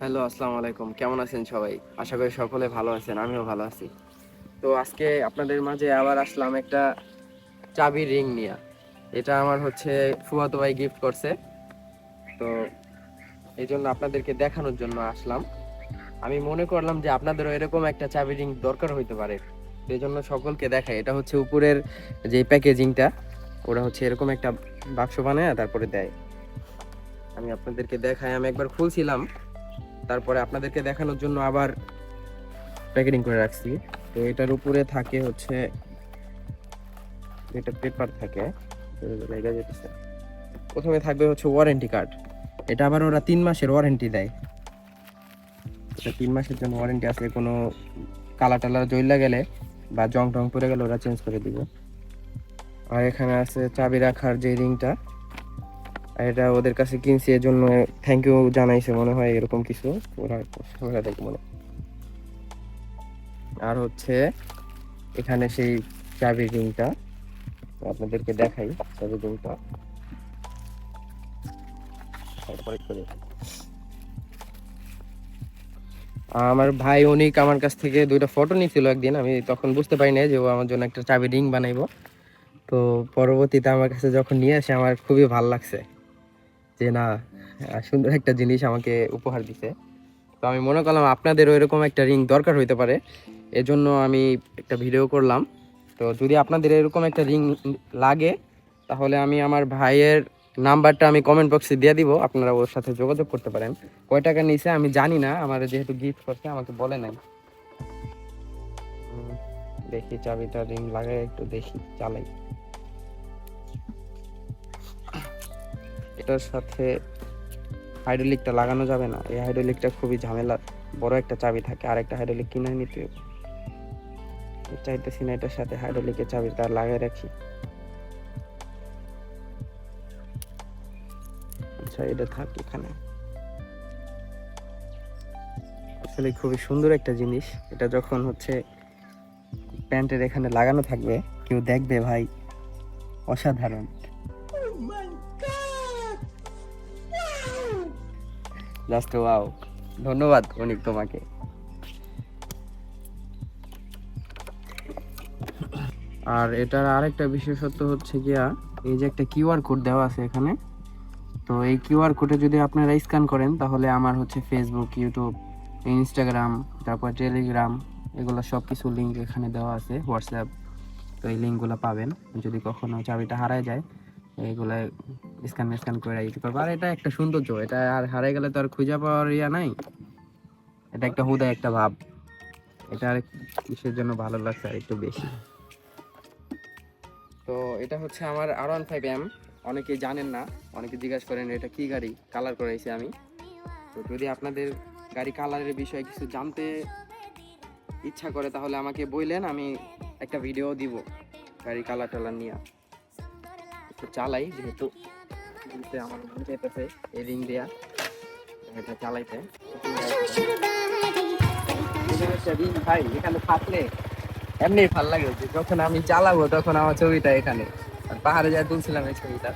Hello, আসসালামু আলাইকুম। কেমন আছেন সবাই? আশা করি সকলে ভালো আছেন, আমিও ভালো আছি। তো আজকে আপনাদের মাঝে আবার আসলাম একটা চাবি রিং নিয়ে। এটা আমার হচ্ছে ফুয়াতো ভাই গিফট করছে। তো এই জন্য আপনাদেরকে দেখানোর জন্য আসলাম। আমি মনে করলাম যে আপনাদেরও এরকম একটা চাবি রিং দরকার হইতে পারে। এই জন্য সকলকে দেখাই। এটা হচ্ছে উপরের যে প্যাকেজিংটা, ওরা হচ্ছে এরকম একটা বাক্স বানায়, তারপরে দেয়। আমি আপনাদেরকে দেখাই। আমি একবার খুলছিলাম। তারপরে আপনাদেরকে দেখানোর জন্য আবার প্যাকেটিং করে রাখছি। তো এটার উপরে থাকে হচ্ছে, এটা পেপার থাকে প্রথমে থাকবে হচ্ছে ওয়ারেন্টি কার্ড এটা আবার ওরা তিন মাসের ওয়ারেন্টি দেয়। এটা তিন মাসের জন্য ওয়ারেন্টি আছে, কোনো কালা টালা জ্বললা গেলে বা জং টং পড়ে গেলে ওরা চেঞ্জ করে দিবে। আর এখানে আছে চাবি রাখার যে রিংটা এটা ওদের কাছে কিনছি এর জন্য থ্যাংক ইউ জানাইছে মনে হয় এরকম কিছু। ওরা ওরা দেখে মনে আর হচ্ছে, এখানে সেই চাবি রিংটা, আপনাদেরকে দেখাই চাবি রিংটা। আমার ভাই অনিক আমার কাছ থেকে দুইটা ফটো নিয়েছিল একদিন, আমি তখন বুঝতে পারি না যে ও আমার জন্য একটা চাবি রিং বানাইবো। তো পরবর্তীতে আমার কাছে যখন নিয়ে আসে, আমার খুবই ভালো লাগছে। যে না সুন্দর একটা জিনিস আমাকে উপহার দিছে। তো আমি মনে করলাম আপনাদেরও এরকম একটা রিং দরকার হইতে পারে, এজন্য আমি একটা ভিডিও করলাম। তো যদি আপনাদের এরকম একটা রিং লাগে, তাহলে আমি আমার ভাইয়ের নাম্বারটা আমি কমেন্ট বক্সে দিয়ে দিব, আপনারা ওর সাথে যোগাযোগ করতে পারেন। কয় টাকা নিছে আমি জানি না, আমার যেহেতু গিফট করছে, আমাকে বলে নাই। দেখি চাবিটা রিং লাগে একটু দেখি, চালাই। এটার সাথে হাইড্রোলিকটা লাগানো যাবে না। এই হাইড্রোলিকটা খুবই ঝামেলা বড় একটা চাবি থাকে আর একটা হাইড্রোলিক কিনে নিতে চাইতেছি না এটার সাথে হাইড্রোলিকের চাবি তার লাগাই রাখি। আচ্ছা এটা থাক এখানে। আসলে খুবই সুন্দর একটা জিনিস। এটা যখন হচ্ছে প্যান্টের এখানে লাগানো থাকবে, কেউ দেখবে ভাই, অসাধারণ। জাস্ট ওয়াও ধন্যবাদ অনিক তোমাকে। আর এটার আরেকটা বিশেষত্ব হচ্ছে গিয়া, এই যে একটা কিউআর কোড দেওয়া আছে এখানে, তো এই কিউআর কোডে যদি আপনারা স্ক্যান করেন, তাহলে আমার হচ্ছে ফেসবুক ইউটিউব ইনস্টাগ্রাম তারপর টেলিগ্রাম এগুলো সব কিছু লিঙ্ক এখানে দেওয়া আছে হোয়াটসঅ্যাপ তো এই লিঙ্কগুলো পাবেন। যদি কখনো চাবিটা হারায় যায় এইগুলা স্ক্যান স্ক্যান করে ইউজ করব। আর এটা একটা সৌন্দর্য, এটা আর হারাই গেলে তো আর খুঁজে পাওয়ার ইয়া নাই। এটা একটা হুদা একটা ভাব। এটা আর কিসের জন্য ভালো লাগছে আর একটু বেশি। তো এটা হচ্ছে আমার আর ওয়ান ফাইভ এম অনেকে জানেন না, অনেকে জিজ্ঞাসা করেন, এটা কি গাড়ি? কালার করাইছি আমি। তো যদি আপনাদের গাড়ি কালারের বিষয়ে কিছু জানতে ইচ্ছা করে, তাহলে আমাকে বললেন, আমি একটা ভিডিও দিব গাড়ি কালার টালার নিয়ে। একটু চালাই, যেহেতু আমার মন চাইতেছে এই রিং দেয়া। এটা চালাইতে। রিং ভাই, এখানে এমনি ভালো লাগে যখন আমি চালাবো তখন আমার ছবিটা এখানে। আর পাহাড়ে যা তুলছিলাম এই ছবিটা।